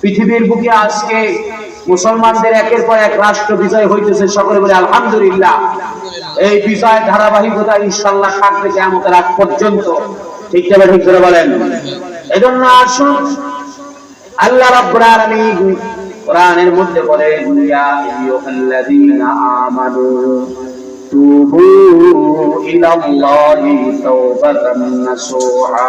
পৃথিবীর বুকে আজকে মুসলমানদের একের পর এক রাষ্ট্র বিজয় হইতেছে সকলে বলে আলহামদুলিল্লাহ। এই বিজয় ধারাবাহিকতা ইনশাল্লাহ থাকবে কেমতের আগ পর্যন্ত। ঠিক তবে ঠিক করে বলেন? এজন্য আসুন, আল্লাহ রাব্বুল কোরআনের মধ্যে বলেন, ইয়া আমানু তুবু ইলাল্লাহি তাওবাতান নাসুহা।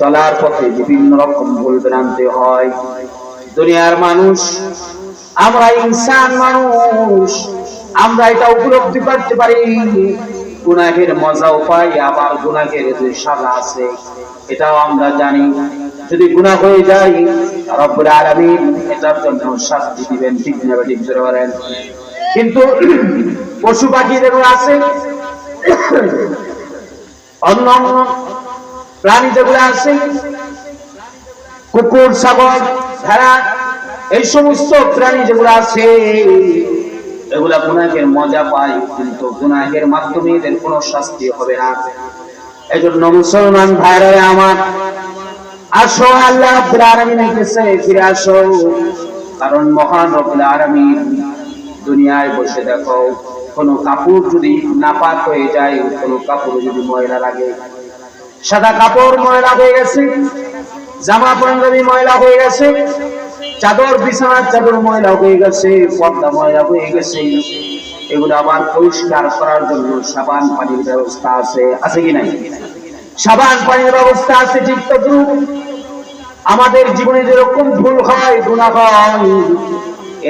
চলার পথে বিভিন্ন রকম ভুল ভ্রান্তি হয়। দুনিয়ার মানুষ, আমরা ইনসান মানুষ, আমরা এটা উপলব্ধি করতে পারি। গুনাহের মজাও পাই, আবার গুনাহের যে সাজা আছে, এটাও আমরা জানি। যদি গুনাহ হয়ে যায়, রব্বুল আলামিন এটার জন্য শাস্তি দিবেন, ঠিক না ঠিক জোরে বলেন। কিন্তু পশু পাখিদের আছে। অন্য অন্য প্রাণী যেগুলো আছে, কুকুর, ছাগল, ভেড়া, এই সমস্ত প্রাণী যেগুলো আছে, এগুলা গুনাহের মজা পায়, কিন্তু গুনাহের মাধ্যমে এদের কোনো শাস্তি হবে না। এই জন্য মুসলমান ভাইরা আমার, আসো, আল্লাহ রাব্বুল আলামিনের কাছে ফিরে আসো। কারণ মহান রব্বুল আলামিন দুনিয়ায় বসে দেখো, কোন কাপড় যদি নাপাক হয়ে যায়, কোন কাপড় যদি ময়লা লাগে সাদা কাপড় ময়লা হয়ে গেছে, জামা পাঞ্জাবি ময়লা হয়ে গেছে, চাদর, বিছানার চাদর ময়লা হয়ে গেছে, পর্দা ময়লা হয়ে গেছে। এগুলো আবার পরিষ্কার করার জন্য সাবান পানির ব্যবস্থা আছে আছে কি নাই? সাবান পানির ব্যবস্থা আছে, ঠিক তো আমাদের জীবনে যেরকম ভুল হয়, গুণা হয়,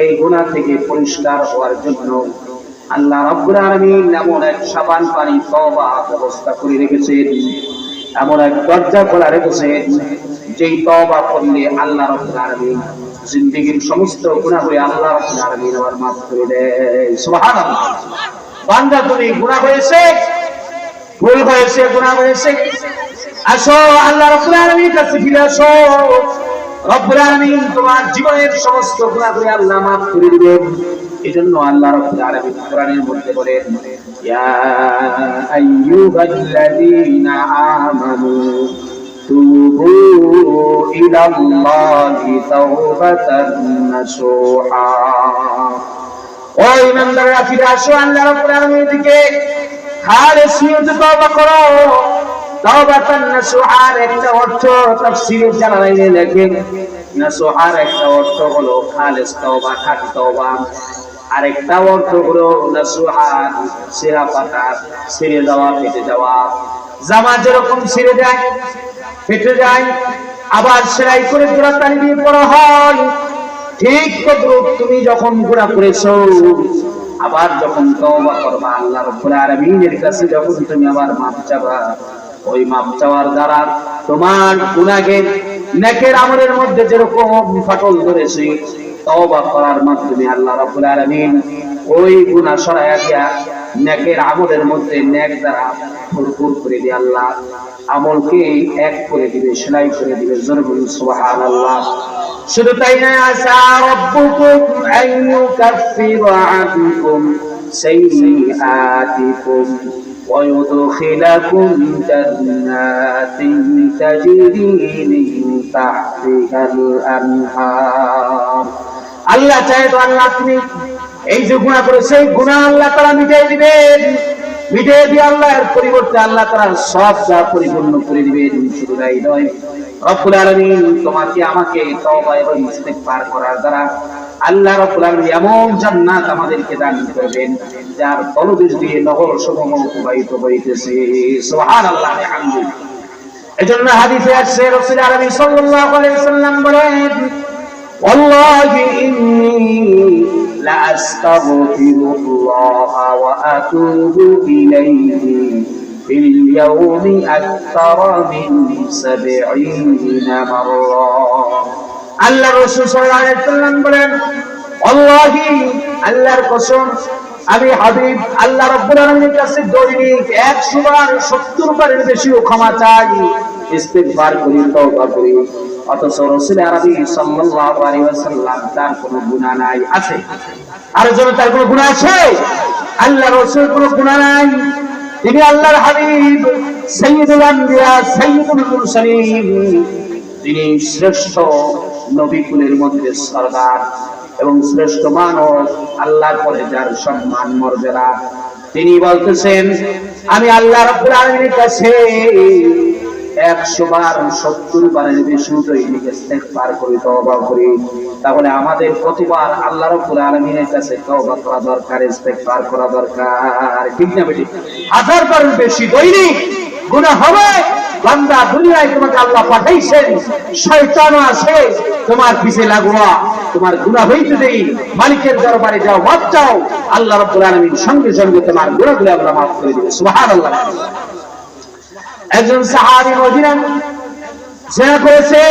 এই গুণা থেকে পরিষ্কার হওয়ার জন্য আল্লাহ রাব্বুল আলামিন এমন এক সাবান পানি তওবা ব্যবস্থা করে রেখেছেন। এমন এক দরজা খোলা রেখেছেন যেই তওবা করলে আল্লাহ রাব্বুল আলামিন জিন্দেগীর সমস্ত গুনাহ করে আল্লাহ রাব্বুল আলামিন আবার মাফ করে দেয়। বান্দা, তুমি গুনাহ হয়েছে? ভুল হয়েছে, গুনাহ হয়েছে? আসো, আল্লাহ রাব্বুল আলামিনের কাছে ফিরে আসো। রব্বুল আলামিন তোমার জীবনের সমস্ত গুনাহ করে আল্লাহ মাফ করে দিবেন। এজন্য আল্লাহ রাব্বুল আলামিন কোরআনের মধ্যে বলেন, ইয়া আইয়ুহাল্লাযীনা আমানু তুবু ইলাল্লাহি তাওবাতান নাসুহা। ও ইমানদাররা ফিরে আসো আল্লাহ রাব্বুল আলামিনের দিকে। খালেস নিয়তে তওবা করো। নাসুহার একটা অর্থ তাফসীরের জালালাইনে লেখে নাসুহার একটা অর্থ হলো খালেস তওবা, খাঁটি তওবা। আরেকটা অর্থ হলো নাসুহার সিরা পাতা, ছিঁড়ে যাওয়া ফেটে যাওয়া। জামা যেরকম ছিঁড়ে যায় ফেটে যায়, আবার সেলাই করে জোড়া তালি দিয়ে পড়া হয়। ঠিক তদ্রুপ তুমি যখন গুণা করেছ আবার যখন তওবা করবা, আল্লাহ রাব্বুল আলামিনের কাছে যখন তুমি আবার মাপ চাবা, ওই মাপ চাওয়ার দ্বারা তোমার গুনাহের, নেকের আমলের মধ্যে যেরকম ফাটল ধরেছে তওবা করার মাধ্যমে আল্লাহ রাব্বুল আলামিন ওই গুনাহ সরাইয়া দিয়া নেকের আমলের মধ্যে নেক দ্বারা ভরপুর করে দিয়ে আল্লাহ আমলকে এক করে দিবে, সেলাই করে দিবে জোরে বলুন, সুবহানাল্লাহ। শুধু তাই না আসা রব্বুকুম আন আনকুম সাইয়্যাতিকুম। ويدخلكم جنات تجري من تحتها الأنهار আল্লাহ চাই তো আল্লাহ তুমি এই যে গুণা করে সেই গুণা আল্লাহ তারা মিটিয়ে দিবেন মিটিয়ে দিয়ে আল্লাহ এর পরিবর্তে আল্লাহ তারা সব যা পরিপূর্ণ করে দিবেন শুধু তাই নয় রব্বুল আলামিন তোমাকে আমাকে তওবা এবং ইস্তেগফার করার দ্বারা আল্লাহ রাব্বুল আলামিন এমন জান্নাত আমাদেরকে দান করবেন যার তলদেশ দিয়ে নহর সমূহ প্রবাহিত হইতেছে সুবহানাল্লাহ আলহামদুলিল্লাহ এজন্য হাদিসে আসছে রাসূল আরবি সাল্লাল্লাহু আলাইহি ওয়াসাল্লাম বলেন والله إني لأستغفر الله وأتوب إليه في اليوم أكثر من سبعين مرة আল্লাহ রসুল সাল্লাল্লাহু আলাইহি সাল্লাম বলেন আল্লাহি আল্লাহর কসম আমি হাবিব আল্লাহ রাব্বুল আলামিনের কাছে দৈনিক 100 বার 70 বারের বেশিও ক্ষমা চাই ইস্তিগফার করি তওবা করি অথচ রাসূল আরবি সাল্লাল্লাহু আলাইহি ওয়াসাল্লাম তার কোনো গুনাহ নাই আছে আর জন্য তার কোনো গুনাহ আছে আল্লাহ রাসূল কোনো গুনাহ নাই তিনি আল্লাহর হাবিব, সাইয়্যিদুল আম্বিয়া সাইয়্যিদুল মুরসালিন। তিনি শ্রেষ্ঠ নবী কুলের মধ্যে সরদার এবং শ্রেষ্ঠ মানব, আল্লাহর পরে যার সম্মান, মর্যাদা। তিনি বলতেছেন, আমি আল্লাহ রাব্বুল আলামিনের কাছে একশো বার সত্তর বারের বেশি ইস্তেগফার করি, তওবা করি। তাহলে আমাদের প্রতিবার আল্লাহ আলামিনের কাছে তওবা করা দরকার, ইস্তেগফার করা দরকার। ঠিক না বেটি? হাজার বারের বেশি দৈনিক গুনাহ হবে। বান্দা দুনিয়ায় তোমাকে আল্লাহ পাঠাইছেন। শয়তান তোমার পিছে লাগোয়া। তোমার গুনাহ হইতে দেই মালিকের দরবারে যাও, মাপ চাও। আল্লাহ সঙ্গে সঙ্গে তোমার গুনাহগুলো আল্লাহ মাফ করে দিবে। সুবহানাল্লাহ। একজন সাহাবী মদিনা জেনা করেছে।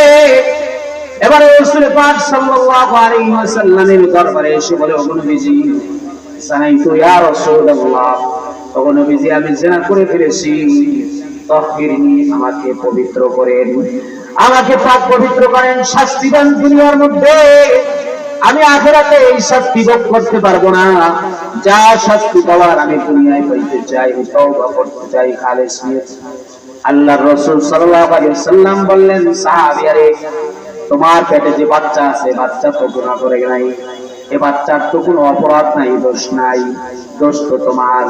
এবারে রাসূল পাক সাল্লাল্লাহু আলাইহি ওয়াসাল্লামের দরবারে এসে বলে, ওগো নবীজি, সানাইতু ইয়া রাসূলুল্লাহ, ওগো নবীজি, আমি জেনা করে ফেলেছি। তহবিরনি আমাকে পবিত্র করেন। আমাকে পাক পবিত্র করেন। শাস্তি দেন দুনিয়ার মধ্যে। আমি আখেরাতে এই শাস্তি ভোগ করতে পারব না। যা শাস্তি পাওয়ার আমি দুনিয়ায় পাইতে চাই তওবা করতে চাই, খালেস নিয়ে আল্লাহর রাসূল সাল্লাল্লাহু আলাইহি সাল্লাম বললেন সাহাবীয়ারে তোমার পেটে যে বাচ্চা আছে বাচ্চা তো গুনাহ করে নাই। এ বাচ্চার তো কোনো অপরাধ নাই, দোষ নাই, দোষ তো তোমার।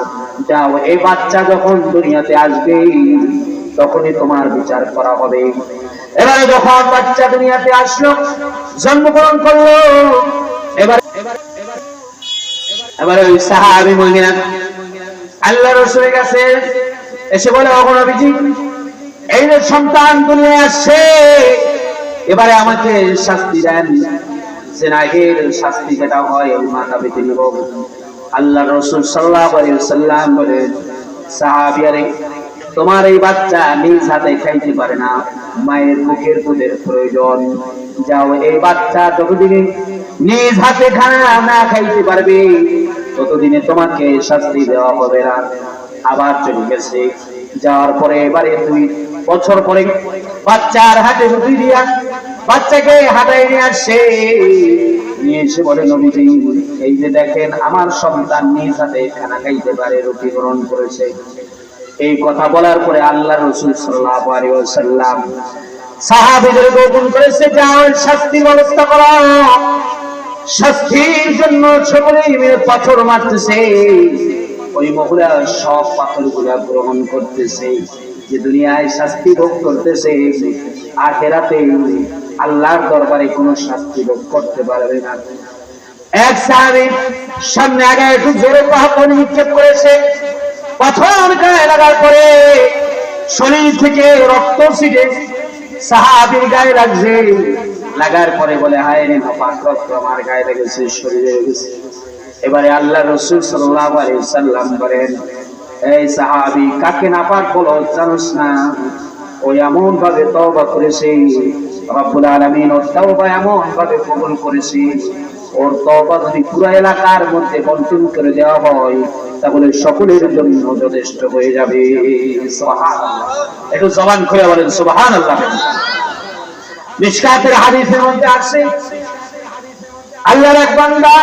যাও এই বাচ্চা যখন দুনিয়াতে আসবে, তখনই তোমার বিচার করা হবে। এবারে যখন বাচ্চা দুনিয়াতে আসলো, জন্মগ্রহণ করল, এবার এবারে ওই সাহাবী মহিলা আল্লাহ রসুলের কাছে এসে বলে অগণ নবীজি, এই যে সন্তান দুনিয়ায় আসছে, এবারে আমাকে শাস্তি দেন। তোমার এই বাচ্চা নিজ হাতে খাইতে পারে না। মায়ের মুখের দুধের প্রয়োজন। যাও, এই বাচ্চা যতদিনে নিজ হাতে খানা না খাইতে পারবে, ততদিনে তোমাকে শাস্তি দেওয়া হবে না। আবার চলে গেছে। যাওয়ার পরে এবারে দুই বছর পরে বাচ্চার হাতে রুটি দিয়া বাচ্চাকে হাটাই নিয়ে আসছে নিয়ে এসে বলে, নবীজি, এই যে দেখেন, আমার সন্তান নিজ হাতে খানা খাইতে পারে, রুটি গ্রহণ করেছে। এই কথা বলার পরে আল্লাহ রসুল ওয়াসাল্লাম সাহাবীদের গোপন করেছে যাও শাস্তির ব্যবস্থা করা। শাস্তির জন্য সকলেই পাথর মারতেছে। ওই মহিলা সব পাথরগুলা গ্রহণ করতেছে, যে দুনিয়ায় শাস্তি ভোগ করতেছে, আখেরাতে আল্লাহর দরবারে কোনো শাস্তি ভোগ করতে পারবে না। এক সামনে আগে একটু জোরে পাথর নিক্ষেপ করেছে। পাথর গায়ে লাগার পরে শরীর থেকে রক্ত ছিটে সাহাবীর গায়ে লাগছে। লাগার পরে বলে, হায় রে নাপাক রক্ত আমার গায়ে লেগেছে, শরীরে লেগেছে। এবারে আল্লাহ রসুল সাল্লাল্লাহু আলাইহি সাল্লাম বলেন, এই সাহাবী, কাকে নাপাক বলো? জানোস না? ও এমন ভাবে তওবা করেছে, রব্বুল আলামিন ওর তওবা এমন ভাবে কবুল করেছে। ওর তওবা যদি পুরো এলাকার মধ্যে বন্টন করে দেওয়া হয়, তাহলে সকলের জন্য যথেষ্ট হয়ে যাবে। একটু জবান খুলে বলেন, সুবহানাল্লাহ। মিশকাতের হাদিসের মধ্যে আছে আল্লাহর এক বান্দা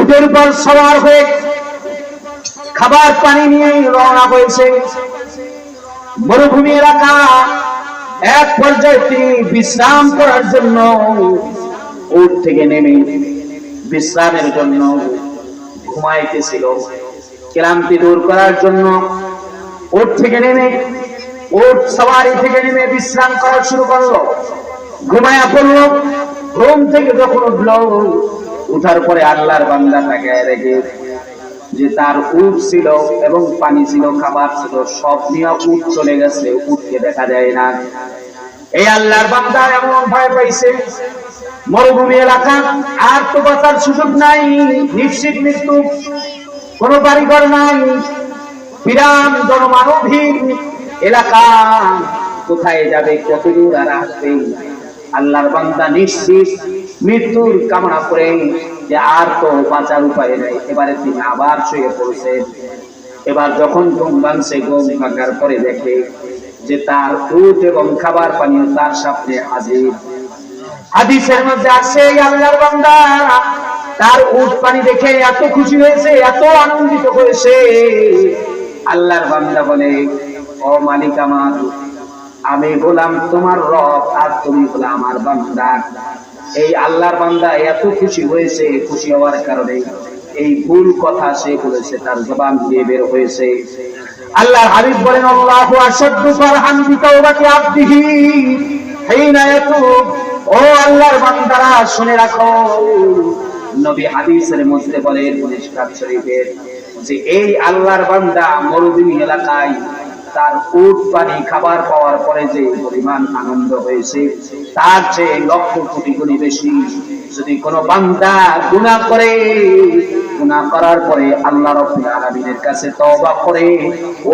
উটের উপর সওয়ার হয়ে খাবার পানি নিয়ে রওনা হয়েছে। মরুভূমি এলাকা এক পর্যায়ে তিনি বিশ্রাম করার জন্য উট থেকে নেমে বিশ্রামের জন্য ঘুমাইতেছিল। ক্লান্তি দূর করার জন্য উট থেকে নেমে, উট সওয়ারি থেকে নেমে বিশ্রাম করা শুরু করল। ঘুমায়া পড়ল, ঘুম থেকে যখন উঠল উঠার পরে আল্লাহর বান্দা তাকে রেখে যে তার উট ছিল এবং পানি ছিল, খাবার ছিল, সব নিয়ে উট চলে গেছে, উটকে দেখা যায় না। এই আল্লাহর বান্দা এমন ভয় পাইছে, মরুভূমি এলাকা, আর তো বাঁচার সুযোগ নাই, নিশ্চিত মৃত্যু, কোনো বাড়িঘর নাই, বিরাম জনমানবহীন এলাকা, কোথায় যাবে কত দূর আর আসবে? আল্লাহর বান্দা নিশ্চিত মৃত্যুর কামনা করে যে আর তো বাঁচার উপায় নেই। এবারে তিনি আবার শুয়ে পড়ছেন। এবার যখন ঘুম ভাঙছে, ঘুম ভাঙার পরে দেখে যে তার উট এবং খাবার পানীয় তার সামনে হাজির। হাদিসের মধ্যে এই আল্লাহর বান্দা, তার উট পানি দেখে এত খুশি হয়েছে, এত আনন্দিত হয়েছে আল্লাহর বান্দা বলে, ও মালিক আমার, আমি বললাম তোমার রব, আর তুমি বলে আমার বান্দা। এই আল্লাহর বান্দা এত খুশি হয়েছে, খুশি হওয়ার কারণে এই ভুল কথা সে বলেছে, তার জবান দিয়ে বের হয়েছে। আল্লাহ হাবিব বলেন আল্লাহর বান্দারা, শুনে রাখো। নবী শরীফের যে এই আল্লাহর বান্দা মরুভূমি এলাকায় তার উট পানি খাবার পাওয়ার পরে যে পরিমাণ আনন্দ হয়েছে, তার চেয়ে লক্ষ কোটি গুণী বেশি যদি কোনো বান্দা গুনাহ করে গুনাহ করার পরে আল্লাহ রাব্বুল আলামিনের কাছে তওবা করে,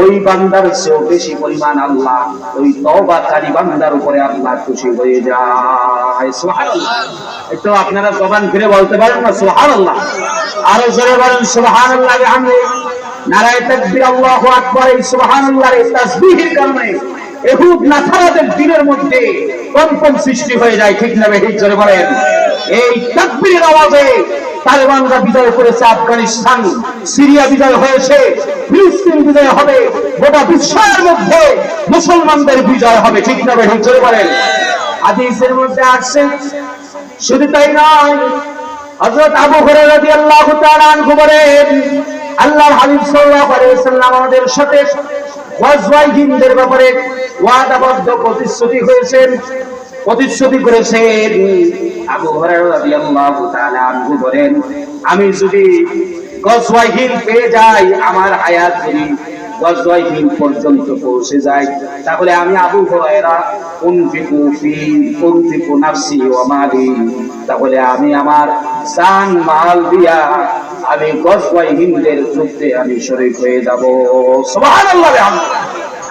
ওই বান্দার বেশি পরিমাণ আল্লাহ, ওই তওবাকারী বান্দার উপরে আল্লাহ খুশি হয়ে যায়। সুবহানাল্লাহ। আপনারা জবান ফিরে বলতে পারেন না? সুবহানাল্লাহ। আরও জোরে বলেন, সুবহানাল্লাহ, বিহামদিহি। দিনের মধ্যে কম্পন সৃষ্টি হয়ে যায়, ঠিক না বলেন? এই আওয়াজে তালেবানরা বিজয় করেছে, আফগানিস্তান, সিরিয়া বিজয় হয়েছে, ফিলিস্তিন বিজয় হবে, গোটা বিশ্বের মধ্যে মুসলমানদের বিজয় হবে, ঠিক না বেঠিক জোরে বলেন? হাদিসের মধ্যে আসছে, শুধু তাই নয়, হযরত আবু হুরায়রা আল্লাহর হাবিব সাল্লাল্লাহু ওয়াসাল্লাম আমাদের সাথে গজওয়াই হিন্দের ব্যাপারে ওয়াদাবদ্ধ প্রতিশ্রুতি হয়েছেন প্রতিশ্রুতি করেছেন আবু হুরায়রা রাদিয়াল্লাহু তাআলা আনহু বলেন, আমি যদি গজওয়াই হিন্দ পেয়ে যাই, আমার হায়াত যদি গজওয়াই হিন্দ পর্যন্ত পৌঁছে যায়, তাহলে আমি আবু হুরায়রা উনফিকু ফি, উনফিকু নাফসি ওয়া মালি, তাহলে আমি আমার জান মাল দিয়া আমি গজওয়াই হিন্দের যুদ্ধে আমি শরীক হয়ে যাব। বিহামদিহি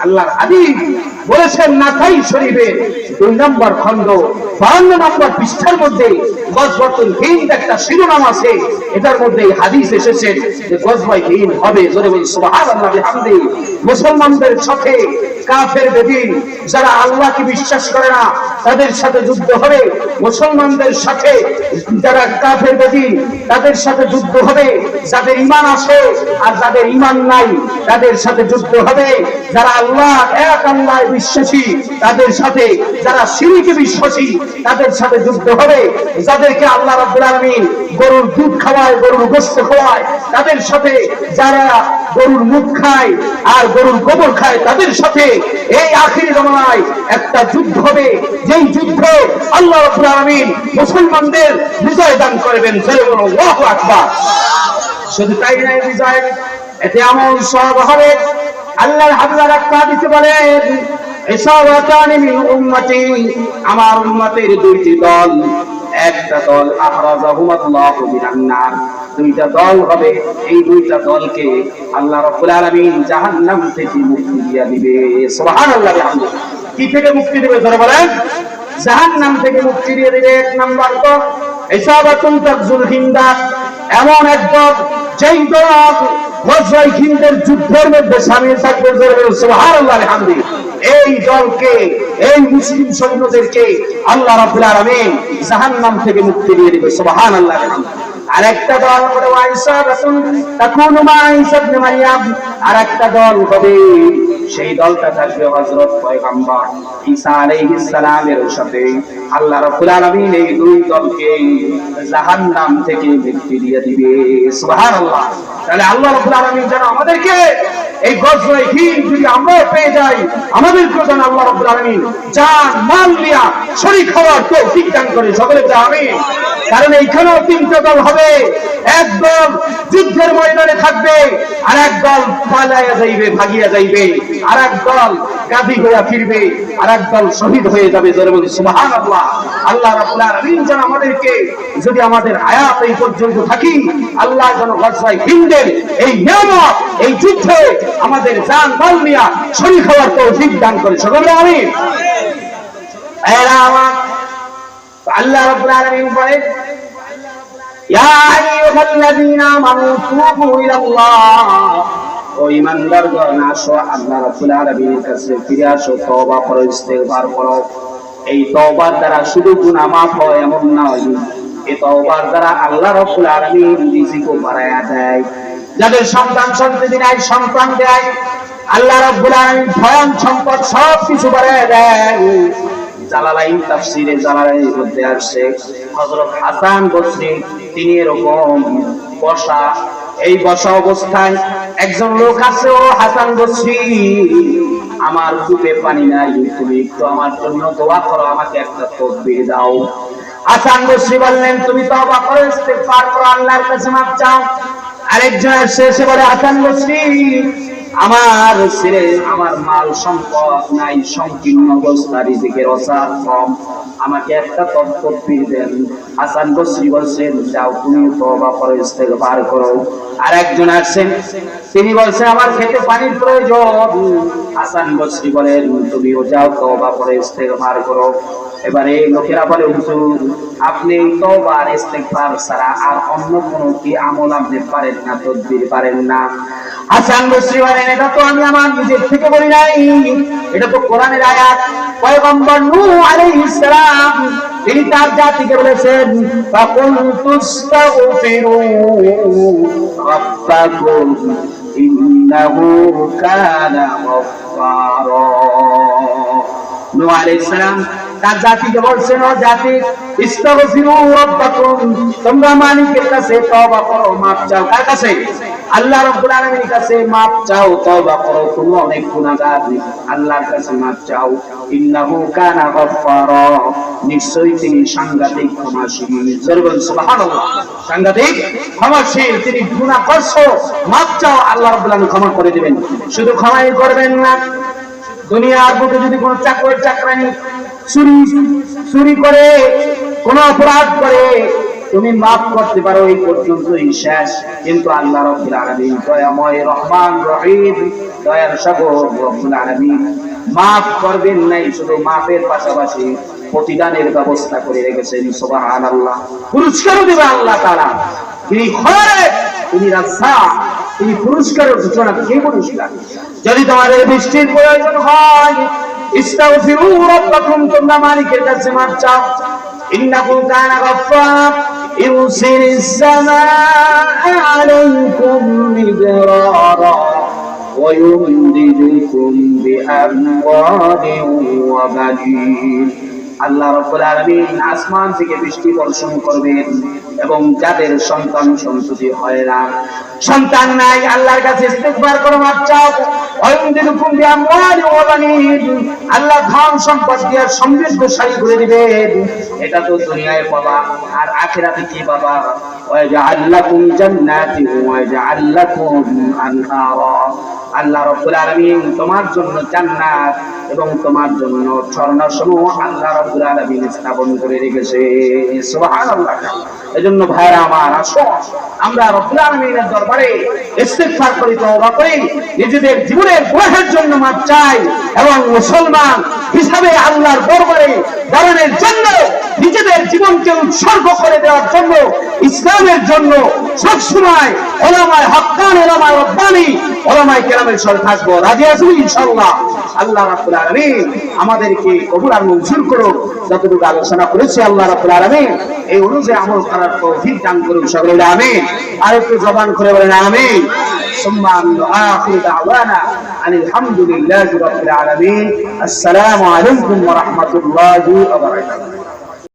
আল্লাহর হাবিব বলেছেন, নাথাই শরীফের দুই নম্বর খণ্ড, বাহান্ন নম্বর পৃষ্ঠার মধ্যে গজবতুল একটা শিরোনাম আছে। এটার মধ্যে হাদিস এসেছে যে গজবাই হিন্দ হবে জোরে বলি, সুবহানাল্লাহ বিহামদি। মুসলমানদের সাথে কাফের বেদিন যারা আল্লাহকে বিশ্বাস করে না তাদের সাথে যুদ্ধ হবে। মুসলমানদের সাথে যারা কাফের বেদিন তাদের সাথে যুদ্ধ হবে। যাদের ইমান আছে আর যাদের ইমান নাই, তাদের সাথে যুদ্ধ হবে। যারা আল্লাহ, এক আল্লাহ বিশ্বাসী, তাদের সাথে যারা সিঁড়িকে বিশ্বাসী, তাদের সাথে যুদ্ধ হবে। যাদেরকে আল্লাহ রাব্বুল আলামিন গরুর দুধ খাওয়ায়, গরুর গোশত খাওয়ায়, তাদের সাথে যারা গরুর মুখ খায় আর গরুর গোবর খায় তাদের সাথে। এই আখিরি জমানায় একটা যুদ্ধ হবে। যেই যুদ্ধে আল্লাহ আলামিন মুসলমানদের বিজয় দান করবেন জয় বলো, আল্লাহু আকবার। শুধু তাই নয়, বিজয়, এতে আমল সব হবে। আল্লাহর হাবিবার একটা দিতে বলেন মিন উম্মতি, আমার উম্মতের দুইটি দল। একটা দল আহরাজাহুমাল্লাহু মিনান নার দুইটা দল হবে। এই দুইটা দলকে আল্লাহ রাব্বুল আলামিন জাহান্নাম থেকে মুক্তি দিয়ে দিবে। সুবহানাল্লাহ কি থেকে মুক্তি দিবে ধরে বলেন? জাহান্নাম থেকে মুক্তি দিয়ে দিবে এক নাম্বার দল। ইসাওয়াতুন তাকজুল হিন্দা। এমন এক দল যেই দল গজওয়াই হিন্দের যুদ্ধের মধ্যে সামিল থাকবে ধরে সুবহানাল্লাহ আলহামদি এই দলকে এই মুসলিম সৈন্যদেরকে আল্লাহ রাব্বুল আলামিন জাহান্নাম থেকে মুক্তি দিয়ে দিবে সুবহানাল্লাহ দল হবে তাকুনু মা ঈসা ইবনে মারইয়াম দল হবে সেই দলটা থাকবে হযরত পয়গম্বর ঈসা আলাইহিস সালামের সাথে। আল্লাহ রাব্বুল আলামিন এই দুই দলকে জাহান্নাম থেকে মুক্তি দিয়ে দিবে। সুবহানাল্লাহ। তাহলে আল্লাহ রাব্বুল আলামিন যেন আমাদেরকে এই গজওয়াই হিন্দ যদি আমরা পেয়ে যাই আমাদেরকে যেন আল্লাহ রাব্বুল আলামিন জান, মাল দিয়া শরীক হওয়ার তৌফিক দান করে। সকলে কারণ এইখানেও তিনটে দল হবে। এক দল যুদ্ধের ময়দানে থাকবে, আর এক দল পালাইয়া যাইবে, ভাগিয়া যাইবে। আর এক দল গাদি হইয়া ফিরবে, আর এক দল শহীদ হয়ে যাবে জোরে বলি সুবহানাল্লাহ। আল্লাহ রাব্বুল আলামিন যেন আমাদেরকে যদি আমাদের আয়াত এই পর্যন্ত থাকি, আল্লাহ যেন গজওয়াই হিন্দের এই নিয়ামত, এই যুদ্ধে আমাদের জান মাল নিয়া শরীক হওয়ার তৌফিক দান করে সকলে, আমিন। এরা আমার আল্লাহ রাব্বুল আলামিন বলেন, ইয়া আইয়ুহাল্লাযীনা আমানু ইলাল্লাহ। ও ঈমানদারগণ, আসো, আল্লাহ রাব্বুল আলামিনের কাছে ফিরে আসো, তওবা করো, ইস্তেগফার করো। এই তওবার দ্বারা শুধু গুনাহ মাফ হয় এমন নয় এই তওবার দ্বারা আল্লাহ রাব্বুল আলামিন রিজিকও বাড়ায়া দেয়। যাদের সন্তান সন্ততি নাই, সন্তান দেয়, আল্লাহ রাব্বুল আলামিন সম্পদ সব কিছু বাড়ায়া দেয়। জালালাইন তাফসিরে মধ্যে আসছে। হাসান বসরি তিনি এরকম বসা। এই বসা অবস্থায় একজন লোক আছে, ও হাসান বসরি আমার কূপে পানি নাই, তুমি একটু আমার জন্য দোয়া করো, আমাকে একটা তদবির দাও। হাসান বসরি বললেন, তুমি তওবা করো, ইস্তেগফার করো, আল্লাহর কাছে মাপ চাও। আরেকজন এসে বলে, হাসান বসরি আমার ছেলে, আমার মাল সম্পদ নাই, সংকীর্ণ অবস্থা, রিজিকের অসার কম। আমাকে একটা তত্ত্বপীর দেন। হাসান বসরি বলছেন, যাও তুমি তো তওবা করো, ইস্তেগফার করো। আর একজন আসছেন, তিনি বলছেন, আমার খেতে পানির প্রয়োজন। হাসান বসরি বলেন, তুমিও যাও তওবা করো, ইস্তেগফার করো। এবারে লোকেরা বলে, হুজুর, আপনি তওবা আর ইস্তেগফার ছাড়া আর অন্য কোনো কি আমল আপনি পারেন না, তদবির পারেন না? হাসান বসরি বলেন, এটা তো আমি আমার নিজের থেকে বলি নাই। এটা তো কোরআনের আয়াত। পয়গম্বর নূহ আলাইহিস সালাম, তিনি তার জাতিকে বলেছেন ফাকুল তুস্তাগফিরু রাব্বাকুম ইন্নাহু কানা গফফারা। নূহ আলাইহিস সালাম তিনি সাংঘাতিক, ক্ষমাশীল। সাংঘাতিক, ক্ষমাশীল। তিনি মাপ চাও। আল্লাহ রাব্বুল ক্ষমা করে দিবেন। শুধু ক্ষমাই করবেন না, দুনিয়ার বুকে যদি কোনো চাকর চাকরানি চুরি চুরি করে, কোন অপরাধ করে, তুমি মাফ করতে পারো, এই পর্যন্তই শেষ। কিন্তু আল্লাহ রব্বুল আলামিন দয়াময় রহমান রহিম, দয়ার সাগর রব্বুল আলামিন মাফ করবেন নাই, শুধু মাফের পাশাপাশি প্রতিদানের ব্যবস্থা করে রেখেছেন, সুবহানাল্লাহ। পুরস্কারও দেবে আল্লাহ তাআলা। তিনি খয়র তিনি রাজা তিনি পুরস্কারের ঘোষণা কে পুরস্কার? যদি তোমাদের বৃষ্টির প্রয়োজন হয় ইস্তাগফিরু রাব্বাকুম তোমরা মালিকের কাছে মাপ চাও ইন্নাহু কানা গফফার يرسل السماء عليكم مدرارا ويمددكم بأموال وبنين আল্লাহ রব্বুল আলামিন আসমান থেকে বৃষ্টি বর্ষণ করবেন এবং যাদের সন্তান সন্ততি হয় না। সন্তান নাই, আল্লাহর কাছে ইস্তেগফার করো মাপ চাও। ওয়ায়ুমদিদুকুম বিআমওয়ালি ওয়া বানিন। আল্লাহ ধন সম্পদ দিয়ে সমৃদ্ধশালী করে দিবেন। এটা তো দুনিয়ায় পাবা, আর আখিরাতে কি পাবা? ওয়াজআল লাকুম জান্নাতিন ওয়াজআল লাকুম আনহারা। আল্লাহ রব্বুল আলামিন তোমার জন্য জান্নাত এবং তোমার জন্য ঝর্ণাসমূহ আল্লাহ রব্বুল আলামিন স্থাপন করে রেখেছে। এই জন্য ভাইরা আমার, আসো। আমরা রব্বুল আলামিনের দরবারে ইস্তিগফার করি, তওবা করি। নিজেদের জীবনের গুনাহের জন্য মাপ চাই এবং মুসলমান হিসাবে আল্লাহর দরবারে দাঁড়ানোর জন্য, নিজেদের জীবনকে উৎসর্গ করে দেওয়ার জন্য, ইসলামের জন্য সবসময় ওলামায় হক্কান ওলামায় রব্বানি, ওলামায় কেরামের সাথে থাকব। রাজি আছি ইনশাআল্লাহ? আল্লাহ রাব্বুল আলামিন আমাদেরকে কবুল আর মঞ্জুর করুক। যতটুকু আলোচনা করেছি আল্লাহ রাব্বুল আলামিন, এই অনুযায়ী আমল করার তৌফিক দান করুক সকলে আমিন। আর একটু জবান করে বলেন, আমিন। ثم آخر دعوانا أن الحمد لله رب العالمين. السلام عليكم ورحمة الله وبركاته.